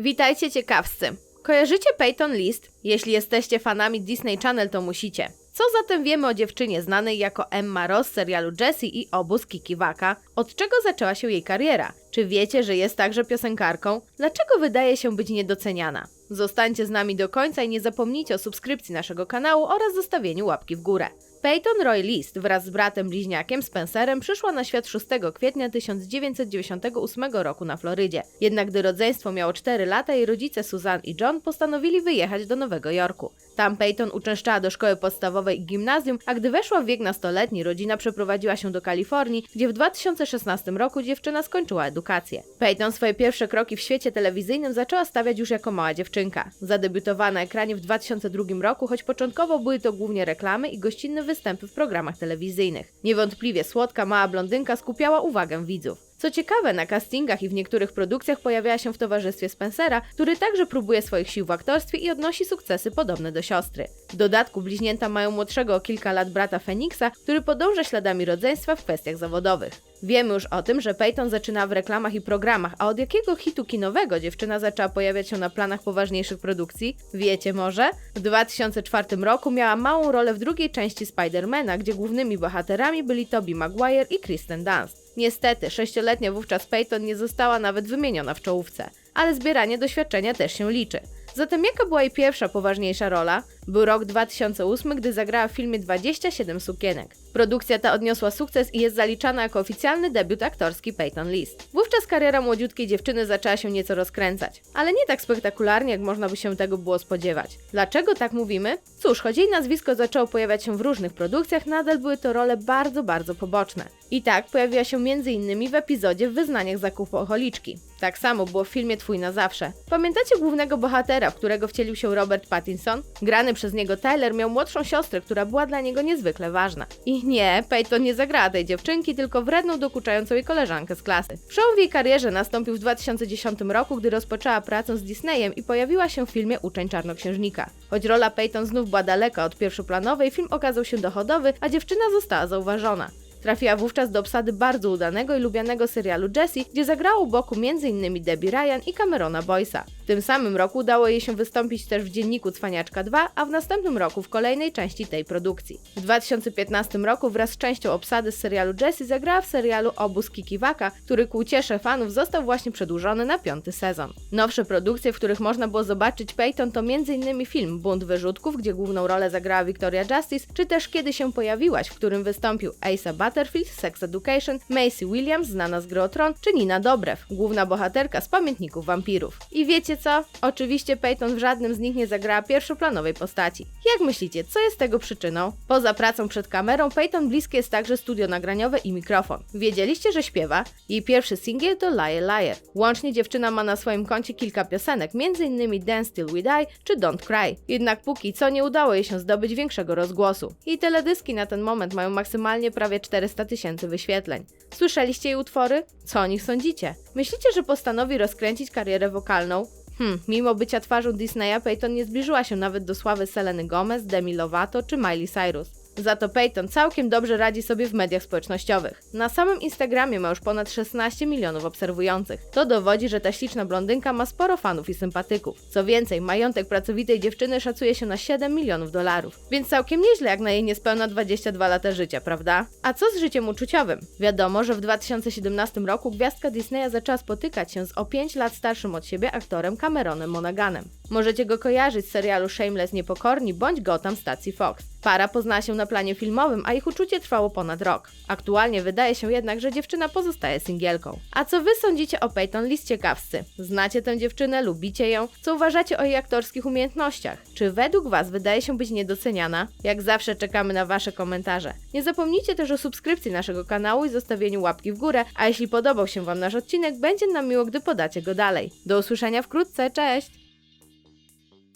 Witajcie ciekawscy. Kojarzycie Peyton List? Jeśli jesteście fanami Disney Channel, to musicie. Co zatem wiemy o dziewczynie znanej jako Emma Ross z serialu Jessie i Obóz Kikiwaka? Od czego zaczęła się jej kariera? Czy wiecie, że jest także piosenkarką? Dlaczego wydaje się być niedoceniana? Zostańcie z nami do końca i nie zapomnijcie o subskrypcji naszego kanału oraz zostawieniu łapki w górę. Peyton Roy List wraz z bratem bliźniakiem Spencerem przyszła na świat 6 kwietnia 1998 roku na Florydzie. Jednak gdy rodzeństwo miało 4 lata, jej rodzice Susan i John postanowili wyjechać do Nowego Jorku. Tam Peyton uczęszczała do szkoły podstawowej i gimnazjum, a gdy weszła w wiek nastoletni, rodzina przeprowadziła się do Kalifornii, gdzie w 2016 roku dziewczyna skończyła edukację. Peyton swoje pierwsze kroki w świecie telewizyjnym zaczęła stawiać już jako mała dziewczynka. Zadebiutowała na ekranie w 2002 roku, choć początkowo były to głównie reklamy i gościnne występy w programach telewizyjnych. Niewątpliwie słodka, mała blondynka skupiała uwagę widzów. Co ciekawe, na castingach i w niektórych produkcjach pojawiała się w towarzystwie Spencera, który także próbuje swoich sił w aktorstwie i odnosi sukcesy podobne do siostry. W dodatku bliźnięta mają młodszego o kilka lat brata Feniksa, który podąża śladami rodzeństwa w kwestiach zawodowych. Wiemy już o tym, że Peyton zaczyna w reklamach i programach, a od jakiego hitu kinowego dziewczyna zaczęła pojawiać się na planach poważniejszych produkcji? Wiecie może? W 2004 roku miała małą rolę w drugiej części Spidermana, gdzie głównymi bohaterami byli Tobey Maguire i Kristen Dunst. Niestety, sześcioletnia wówczas Peyton nie została nawet wymieniona w czołówce, ale zbieranie doświadczenia też się liczy. Zatem jaka była jej pierwsza poważniejsza rola? Był rok 2008, gdy zagrała w filmie 27 sukienek. Produkcja ta odniosła sukces i jest zaliczana jako oficjalny debiut aktorski Peyton List. Wówczas kariera młodziutkiej dziewczyny zaczęła się nieco rozkręcać, ale nie tak spektakularnie, jak można by się tego było spodziewać. Dlaczego tak mówimy? Cóż, choć jej nazwisko zaczęło pojawiać się w różnych produkcjach, nadal były to role bardzo, bardzo poboczne. I tak pojawiła się m.in. w epizodzie w Wyznaniach zakupoholiczki. Tak samo było w filmie Twój na zawsze. Pamiętacie głównego bohatera, w którego wcielił się Robert Pattinson? Grany przez niego Tyler miał młodszą siostrę, która była dla niego niezwykle ważna. I nie, Peyton nie zagrała tej dziewczynki, tylko wredną, dokuczającą jej koleżankę z klasy. Przełom w jej karierze nastąpił w 2010 roku, gdy rozpoczęła pracę z Disneyem i pojawiła się w filmie Uczeń Czarnoksiężnika. Choć rola Peyton znów była daleka od pierwszoplanowej, film okazał się dochodowy, a dziewczyna została zauważona. Trafiła wówczas do obsady bardzo udanego i lubianego serialu Jessie, gdzie zagrała u boku m.in. Debbie Ryan i Camerona Boysa. Tym samym roku udało jej się wystąpić też w Dzienniku Cwaniaczka 2, a w następnym roku w kolejnej części tej produkcji. W 2015 roku wraz z częścią obsady z serialu Jessie zagrała w serialu Obóz Kikiwaka, który ku uciesze fanów został właśnie przedłużony na piąty sezon. Nowsze produkcje, w których można było zobaczyć Peyton to m.in. film Bunt Wyrzutków, gdzie główną rolę zagrała Victoria Justice, czy też Kiedy się pojawiłaś, w którym wystąpił Asa Butterfield, Sex Education, Macy Williams, znana z gry Tron, czy Nina Dobrew, główna bohaterka z Pamiętników Wampirów. I wiecie co? Oczywiście Peyton w żadnym z nich nie zagrała pierwszoplanowej postaci. Jak myślicie, co jest tego przyczyną? Poza pracą przed kamerą, Peyton bliskie jest także studio nagraniowe i mikrofon. Wiedzieliście, że śpiewa? Jej pierwszy singiel to Liar Liar. Łącznie dziewczyna ma na swoim koncie kilka piosenek, m.in. Dance Till We Die czy Don't Cry. Jednak póki co nie udało jej się zdobyć większego rozgłosu. Jej teledyski na ten moment mają maksymalnie prawie 400 tysięcy wyświetleń. Słyszeliście jej utwory? Co o nich sądzicie? Myślicie, że postanowi rozkręcić karierę wokalną? Hmm, mimo bycia twarzą Disneya, Peyton nie zbliżyła się nawet do sławy Seleny Gomez, Demi Lovato czy Miley Cyrus. Za to Peyton całkiem dobrze radzi sobie w mediach społecznościowych. Na samym Instagramie ma już ponad 16 milionów obserwujących. To dowodzi, że ta śliczna blondynka ma sporo fanów i sympatyków. Co więcej, majątek pracowitej dziewczyny szacuje się na 7 milionów dolarów. Więc całkiem nieźle jak na jej niespełna 22 lata życia, prawda? A co z życiem uczuciowym? Wiadomo, że w 2017 roku gwiazdka Disneya zaczęła spotykać się z o 5 lat starszym od siebie aktorem Cameronem Monaganem. Możecie go kojarzyć z serialu Shameless Niepokorni bądź Gotham stacji Fox. Para poznała się na planie filmowym, a ich uczucie trwało ponad rok. Aktualnie wydaje się jednak, że dziewczyna pozostaje singielką. A co wy sądzicie o Peyton List ciekawscy? Znacie tę dziewczynę, lubicie ją? Co uważacie o jej aktorskich umiejętnościach? Czy według was wydaje się być niedoceniana? Jak zawsze czekamy na wasze komentarze. Nie zapomnijcie też o subskrypcji naszego kanału i zostawieniu łapki w górę, a jeśli podobał się wam nasz odcinek, będzie nam miło, gdy podacie go dalej. Do usłyszenia wkrótce, cześć!